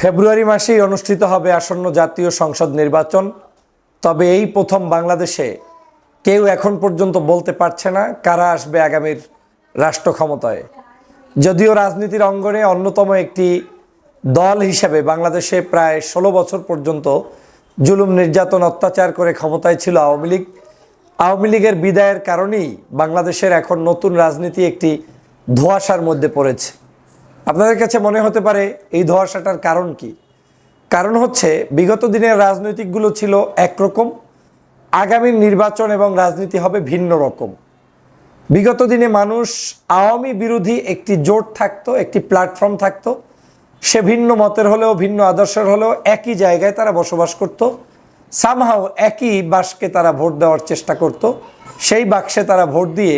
ফেব্রুয়ারি মাসেই অনুষ্ঠিত হবে আসন্ন জাতীয় সংসদ নির্বাচন। তবে এই প্রথম বাংলাদেশে কেউ এখন পর্যন্ত বলতে পারছে না কারা আসবে আগামীর রাষ্ট্র ক্ষমতায়। যদিও রাজনীতির অঙ্গনে অন্যতম একটি দল হিসেবে বাংলাদেশে প্রায় ষোলো বছর পর্যন্ত জুলুম, নির্যাতন, অত্যাচার করে ক্ষমতায় ছিল আওয়ামী লীগ। আওয়ামী লীগের বিদায়ের কারণেই বাংলাদেশের এখন নতুন রাজনীতি একটি ধোঁয়াশার মধ্যে পড়েছে। আপনাদের কাছে মনে হতে পারে এই ধোঁয়াশাটার কারণ কি? কারণ হচ্ছে, বিগত দিনের রাজনৈতিকগুলো ছিল একরকম, আগামী নির্বাচন এবং রাজনীতি হবে ভিন্ন রকম। বিগত দিনে মানুষ আওয়ামী বিরোধী একটি জোট থাকতো, একটি প্ল্যাটফর্ম থাকতো। সে ভিন্ন মতের হলেও, ভিন্ন আদর্শের হলেও একই জায়গায় তারা বসবাস করত। সামহাও একই বাসকে তারা ভোট দেওয়ার চেষ্টা করত। সেই বাক্সে তারা ভোট দিয়ে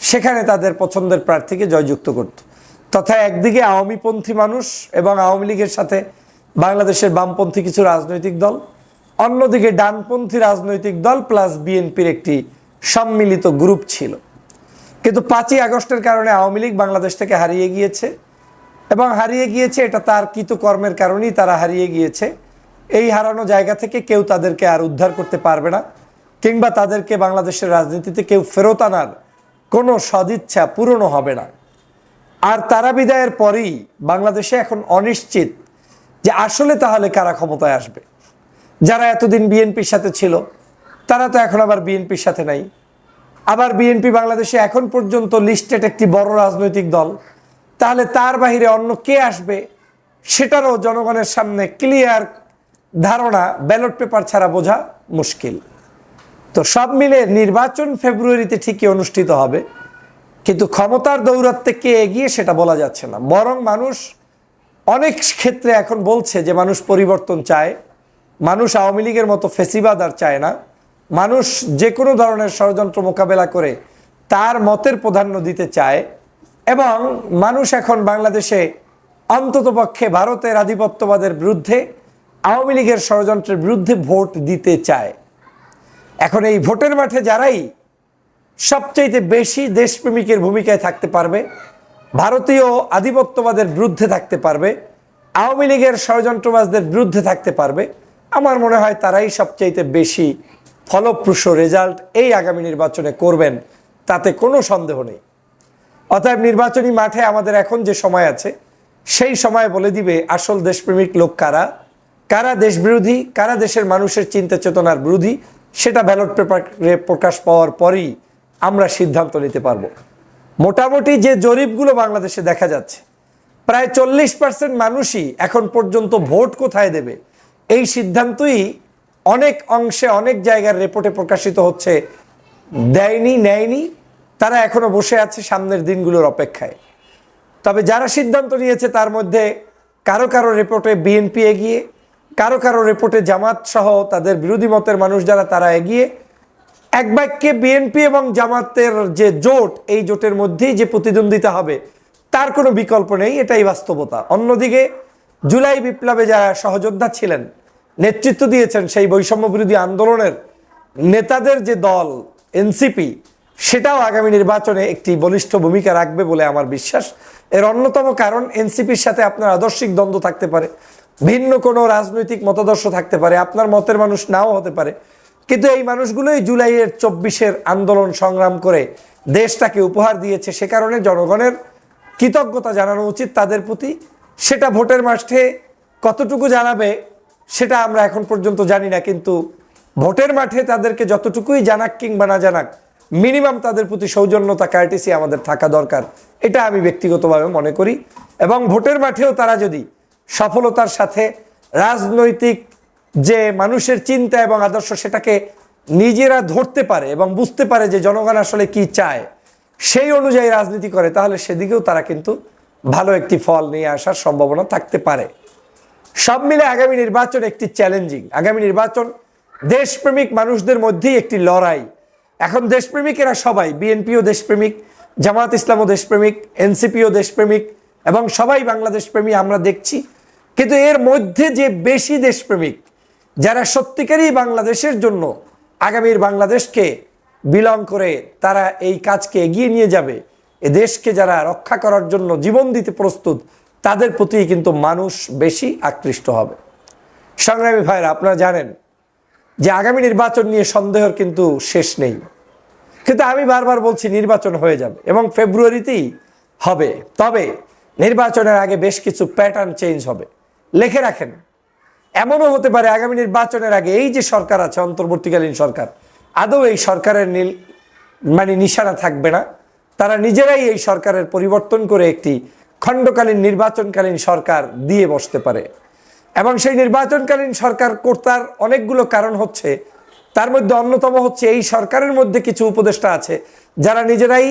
সেখানে তাদের পছন্দের প্রার্থীকে জয়যুক্ত করত। তথা একদিকে আওয়ামীপন্থী মানুষ এবং আওয়ামী লীগের সাথে বাংলাদেশের বামপন্থী কিছু রাজনৈতিক দল, অন্যদিকে ডানপন্থী রাজনৈতিক দল প্লাস বিএনপির একটি সম্মিলিত গ্রুপ ছিল। কিন্তু পাঁচই আগস্টের কারণে আওয়ামী লীগ বাংলাদেশ থেকে হারিয়ে গিয়েছে এবং হারিয়ে গিয়েছে এটা তার কৃতকর্মের কারণেই তারা হারিয়ে গিয়েছে। এই হারানো জায়গা থেকে কেউ তাদেরকে আর উদ্ধার করতে পারবে না কিংবা তাদেরকে বাংলাদেশের রাজনীতিতে কেউ ফেরত আনার কোনো সদিচ্ছা পূরণ হবে না। আর তারা বিদায়ের পরেই বাংলাদেশে এখন অনিশ্চিত যে আসলে তাহলে কারা ক্ষমতায় আসবে। যারা এতদিন বিএনপির সাথে ছিল, তারা তো এখন আবার বিএনপির সাথে নাই। আবার বিএনপি বাংলাদেশে এখন পর্যন্ত লিস্টেড একটি বড় রাজনৈতিক দল, তাহলে তার বাহিরে অন্য কে আসবে সেটারও জনগণের সামনে ক্লিয়ার ধারণা ব্যালট পেপার ছাড়া বোঝা মুশকিল। তো সব মিলে নির্বাচন ফেব্রুয়ারিতে ঠিকই অনুষ্ঠিত হবে। কিন্তু ক্ষমতার দৌরাত্মে কে এগিয়ে সেটা বলা যাচ্ছে না। বরং মানুষ অনেক ক্ষেত্রে এখন বলছে যে মানুষ পরিবর্তন চায়, মানুষ আওয়ামী লীগের মতো ফেসিবাদ আর চায় না, মানুষ যে কোনো ধরনের ষড়যন্ত্র মোকাবেলা করে তার মতের প্রাধান্য দিতে চায় এবং মানুষ এখন বাংলাদেশে অন্ততপক্ষে ভারতের আধিপত্যবাদের বিরুদ্ধে, আওয়ামী লীগের ষড়যন্ত্রের বিরুদ্ধে ভোট দিতে চায়। এখন এই ভোটের মাঠে যারাই সবচাইতে বেশি দেশপ্রেমিকের ভূমিকায় থাকতে পারবে, ভারতীয় আধিপত্যবাদের বিরুদ্ধে থাকতে পারবে, আওয়ামী লীগের ষড়যন্ত্রবাজদের বিরুদ্ধে থাকতে পারবে। আমার মনে হয় তারাই সবচাইতে বেশি ফলপ্রসূ রেজাল্ট এই আগামী নির্বাচনে করবেন, তাতে কোনো সন্দেহ নেই। অতএব নির্বাচনী মাঠে আমাদের এখন যে সময় আছে, সেই সময় বলে দিবে আসল দেশপ্রেমিক লোক কারা? কারা দেশবিরোধী? কারা দেশের মানুষের চিন্তা চেতনার বিরোধী? সেটা ব্যালট পেপারে প্রকাশ পাওয়ার পরেই আমরা সিদ্ধান্ত নিতে পারব। মোটামুটি যে জরিপগুলো বাংলাদেশে দেখা যাচ্ছে, প্রায় চল্লিশ পার্সেন্ট মানুষই এখন পর্যন্ত ভোট কোথায় দেবে? এই সিদ্ধান্তই অনেক অংশে, অনেক জায়গার রিপোর্টে প্রকাশিত হচ্ছে, দেয়নি, নেয়নি। তারা এখনও বসে আছে সামনের দিনগুলোর অপেক্ষায়। তবে যারা সিদ্ধান্ত নিয়েছে তার মধ্যে কারও কারও রিপোর্টে বিএনপি এগিয়ে, কারও কারও রিপোর্টে জামাত সহ তাদের বিরোধী মতের মানুষ যারা, তারা এগিয়ে। এক বাক্যে বিএনপি এবং জামাতের যে জোট, এই জোটের মধ্যেই যে প্রতিদ্বন্দ্বিতা হবে, তার কোনো বিকল্প নেই, এটাই বাস্তবতা। অন্যদিকে, জুলাই বিপ্লবে যারা সহযোদ্ধা ছিলেন, নেতৃত্ব দিয়েছেন সেই বৈষম্য বিরোধী আন্দোলনের নেতাদের যে দল এনসিপি সেটাও আগামী নির্বাচনে একটি বলিষ্ঠ ভূমিকা রাখবে বলে আমার বিশ্বাস। এর অন্যতম কারণ এনসিপির সাথে আপনার আদর্শিক দ্বন্দ্ব থাকতে পারে, ভিন্ন কোনো রাজনৈতিক মতাদর্শ থাকতে পারে, আপনার মতের মানুষ নাও হতে পারে। কিন্তু এই মানুষগুলোই জুলাইয়ের চব্বিশের আন্দোলন সংগ্রাম করে দেশটাকে উপহার দিয়েছে সে কারণে জনগণের কৃতজ্ঞতা জানানো উচিত তাদের প্রতি। সেটা ভোটের মাঠে কতটুকু জানাবে সেটা আমরা এখন পর্যন্ত জানি না, কিন্তু ভোটের মাঠে তাদেরকে যতটুকুই জানাক কিংবা না জানাক, মিনিমাম তাদের প্রতি সৌজন্যতা কার্টিসি আমাদের থাকা দরকার। এটা আমি ব্যক্তিগতভাবে মনে করি। এবং ভোটের মাঠেও তারা যদি সফলতার সাথে রাজনৈতিক যে মানুষের চিন্তা এবং আদর্শ সেটাকে নিজেরা ধরতে পারে এবং বুঝতে পারে যে জনগণ আসলে কি চায়, সেই অনুযায়ী রাজনীতি করে, তাহলে সেদিকেও তারা কিন্তু ভালো একটি ফল নিয়ে আসার সম্ভাবনা থাকতে পারে। সব মিলে আগামী নির্বাচন একটি চ্যালেঞ্জিং আগামী নির্বাচন দেশপ্রেমিক মানুষদের মধ্যেই একটি লড়াই। এখন দেশপ্রেমিকেরা সবাই, বিএনপিও দেশপ্রেমিক, জামাত ইসলামও দেশপ্রেমিক, এনসিপিও দেশপ্রেমিক এবং সবাই বাংলাদেশ প্রেমী আমরা দেখছি। কিন্তু এর মধ্যে যে বেশি দেশপ্রেমিক যারা সত্যিকারই বাংলাদেশের জন্য আগামীর বাংলাদেশকে বিলং করে তারা এই কাজকে এগিয়ে নিয়ে যাবে, এ দেশকে যারা রক্ষা করার জন্য জীবন দিতে প্রস্তুত, তাদের প্রতি কিন্তু মানুষ বেশি আকৃষ্ট হবে। সংগ্রামী ভাইরা, আপনারা জানেন যে আগামী নির্বাচন নিয়ে সন্দেহের কিন্তু শেষ নেই। কিন্তু আমি বারবার বলছি নির্বাচন হয়ে যাবে এবং ফেব্রুয়ারিতেই হবে। তবে নির্বাচনের আগে বেশ কিছু প্যাটার্ন চেঞ্জ হবে। লিখে রাখেন এমনও হতে পারে আগামী নির্বাচনের আগে এই যে সরকার আছে, অন্তর্বর্তীকালীন সরকার, আদৌ এই সরকারের নীল মানে নিশানা থাকবে না? তারা নিজেরাই এই সরকারের পরিবর্তন করে একটি খণ্ডকালীন নির্বাচনকালীন সরকার দিয়ে বসতে পারে। এবং সেই নির্বাচনকালীন সরকার কর্তার অনেকগুলো কারণ হচ্ছে, তার মধ্যে অন্যতম হচ্ছে এই সরকারের মধ্যে কিছু উপদেষ্টা আছে, যারা নিজেরাই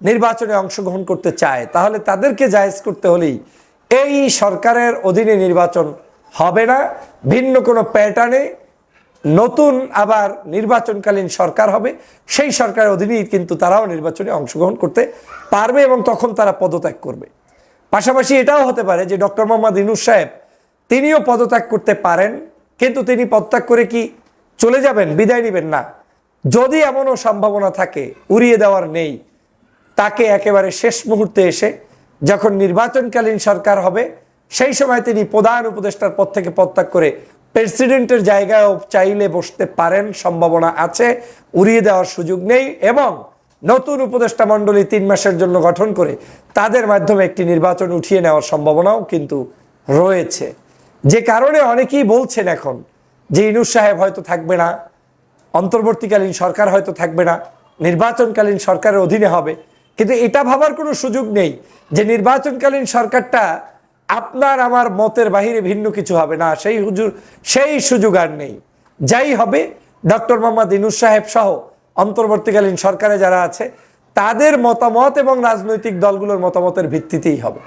নির্বাচনে অংশগ্রহণ করতে চায়। তাহলে তাদেরকে জায়েজ করতে হলেই এই সরকারের অধীনে নির্বাচন হবে না, ভিন্ন কোনো প্যাটার্নে নতুন আবার নির্বাচনকালীন সরকার হবে। সেই সরকারের অধীনেই কিন্তু তারাও নির্বাচনে অংশগ্রহণ করতে পারবে এবং তখন তারা পদত্যাগ করবে। পাশাপাশি এটাও হতে পারে যে ডক্টর মোহাম্মদ ইনুস সাহেব, তিনিও পদত্যাগ করতে পারেন, কিন্তু তিনি পদত্যাগ করে কি চলে যাবেন, বিদায় নেবেন না। যদি এমনও সম্ভাবনা থাকে, উড়িয়ে দেওয়ার নেই, তাকে একেবারে শেষ মুহূর্তে এসে যখন নির্বাচনকালীন সরকার হবে সেই সময় তিনি প্রধান উপদেষ্টার পদ থেকে পদত্যাগ করে প্রেসিডেন্টের জায়গায়ও চাইলে বসতে পারেন, সম্ভাবনা আছে, উড়িয়ে দেওয়ার সুযোগ নেই এবং নতুন উপদেষ্টা মণ্ডলী তিন মাসের জন্য গঠন করে তাদের মাধ্যমে একটি নির্বাচন উঠিয়ে নেওয়ার সম্ভাবনাও কিন্তু রয়েছে। যে কারণে অনেকেই বলছেন এখন যে ইনুস সাহেব হয়তো থাকবে না, অন্তর্বর্তীকালীন সরকার হয়তো থাকবে না, নির্বাচনকালীন সরকারের অধীনে হবে। কিন্তু এটা ভাবার কোনো সুযোগ নেই যে নির্বাচনকালীন সরকারটা আপনার আমার মতের বাহিরে ভিন্ন কিছু হবে না। সেই হুজুর, সেই সুযোগ আর নেই। যাই হবে, ডক্টর মোহাম্মদ ইনুস সাহেব সহ অন্তর্বর্তীকালীন সরকারে যারা আছে, তাদের মতামত এবং রাজনৈতিক দলগুলোর মতামতের ভিত্তিতেই হবে।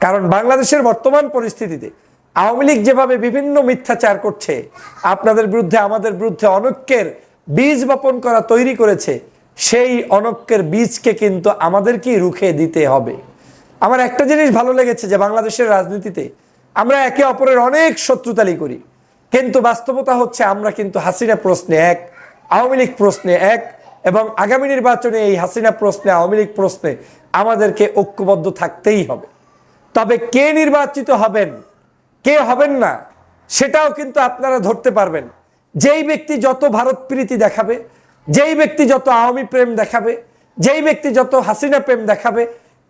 কারণ বাংলাদেশের বর্তমান পরিস্থিতিতে আওয়ামী লীগ যেভাবে বিভিন্ন মিথ্যাচার করছে, আপনাদের বিরুদ্ধে, আমাদের বিরুদ্ধে অনৈক্যের বীজ বপন করা তৈরি করেছে, সেই অনৈক্যের বীজকে কিন্তু আমাদেরকেই রুখে দিতে হবে। আমার একটা জিনিস ভালো লেগেছে যে বাংলাদেশের রাজনীতিতে আমরা একে অপরের অনেক শত্রুতালি করি। কিন্তু বাস্তবতা হচ্ছে আমরা কিন্তু হাসিনা প্রশ্নে এক, আওয়ামী লীগ প্রশ্নে এক এবং আগামী নির্বাচনে এই হাসিনা প্রশ্নে, আওয়ামী লীগ প্রশ্নে আমাদেরকে ঐক্যবদ্ধ থাকতেই হবে। তবে কে নির্বাচিত হবেন, কে হবেন না, সেটাও কিন্তু আপনারা ধরতে পারবেন। যেই ব্যক্তি যত ভারত প্রীতি দেখাবে, যেই ব্যক্তি যত আওয়ামী প্রেম দেখাবে, যেই ব্যক্তি যত হাসিনা প্রেম দেখাবে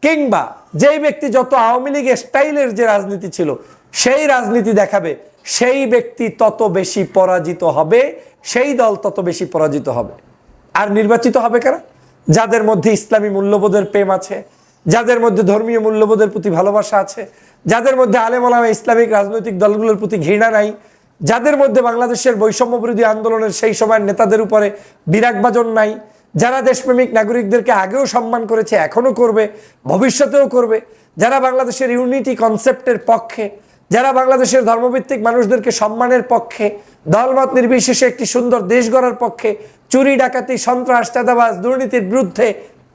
কিংবা যেই ব্যক্তি যত আওয়ামী লীগের স্টাইলের যে রাজনীতি ছিল, সেই রাজনীতি দেখাবে, সেই ব্যক্তি তত বেশি পরাজিত হবে, সেই দল তত বেশি পরাজিত হবে। আর নির্বাচিত হবে কারা? যাদের মধ্যে ইসলামী মূল্যবোধের প্রেম আছে, যাদের মধ্যে ধর্মীয় মূল্যবোধের প্রতি ভালোবাসা আছে, যাদের মধ্যে আলেমলামা ইসলামিক রাজনৈতিক দলগুলোর প্রতি ঘৃণা নাই, যাদের মধ্যে বাংলাদেশের বৈষম্য বিরোধী আন্দোলনের সেই সময়ের নেতাদের উপরে বিরাগবাজন নাই যারা দেশপ্রেমিক নাগরিকদেরকে আগেও সম্মান করেছে, এখনও করবে, ভবিষ্যতেও করবে, যারা বাংলাদেশের ইউনিটি কনসেপ্টের পক্ষে, যারা বাংলাদেশের ধর্মভিত্তিক মানুষদেরকে সম্মানের পক্ষে, দলমত নির্বিশেষে একটি সুন্দর দেশ গড়ার পক্ষে, চুরি, ডাকাতি, সন্ত্রাস, চাঁদাবাজ, দুর্নীতির বিরুদ্ধে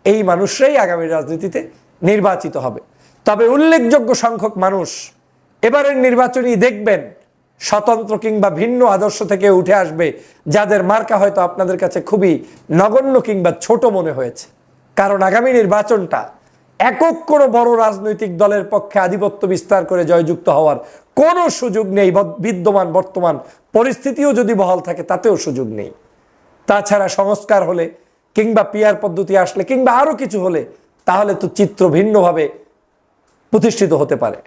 এই মানুষরাই আগামী রাজনীতিতে নির্বাচিত হবে। তবে উল্লেখযোগ্য সংখ্যক মানুষ এবারের নির্বাচনী দেখবেন স্বতন্ত্র কিংবা ভিন্ন আদর্শ থেকে উঠে আসবে, যাদের মার্কা হয়তো আপনাদের কাছে খুবই নগণ্য কিংবা ছোট মনে হয়েছে। কারণ আগামী নির্বাচনটা একক কোনো বড় রাজনৈতিক দলের পক্ষে আধিপত্য বিস্তার করে জয়যুক্ত হওয়ার কোনো সুযোগ নেই, বদ- বিদ্যমান বর্তমান পরিস্থিতিও যদি বহাল থাকে তাতেও সুযোগ নেই। তাছাড়া সংস্কার হলে কিংবা পিয়ার পদ্ধতি আসলে কিংবা আরও কিছু হলে তাহলে তো চিত্র ভিন্নভাবে প্রতিষ্ঠিত হতে পারে।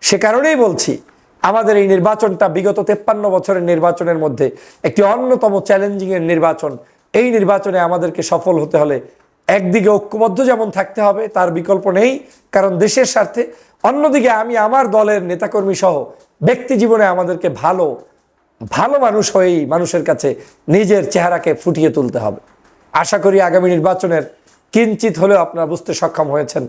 সে কারণেই বলছি আমাদের এই নির্বাচনটা বিগত তেপ্পান্ন বছরের নির্বাচনের মধ্যে একটি অন্যতম চ্যালেঞ্জিংয়ের নির্বাচন। এই নির্বাচনে আমাদেরকে সফল হতে হলে একদিকে ঐক্যবদ্ধ যেমন থাকতে হবে, তার বিকল্প নেই, কারণ দেশের স্বার্থে। অন্যদিকে আমি আমার দলের নেতাকর্মী সহ ব্যক্তি জীবনে আমাদেরকে ভালো ভালো মানুষ হয়েই মানুষের কাছে নিজের চেহারাকে ফুটিয়ে তুলতে হবে। আশা করি আগামী নির্বাচনের কিঞ্চিত হলেও আপনারা বুঝতে সক্ষম হয়েছেন।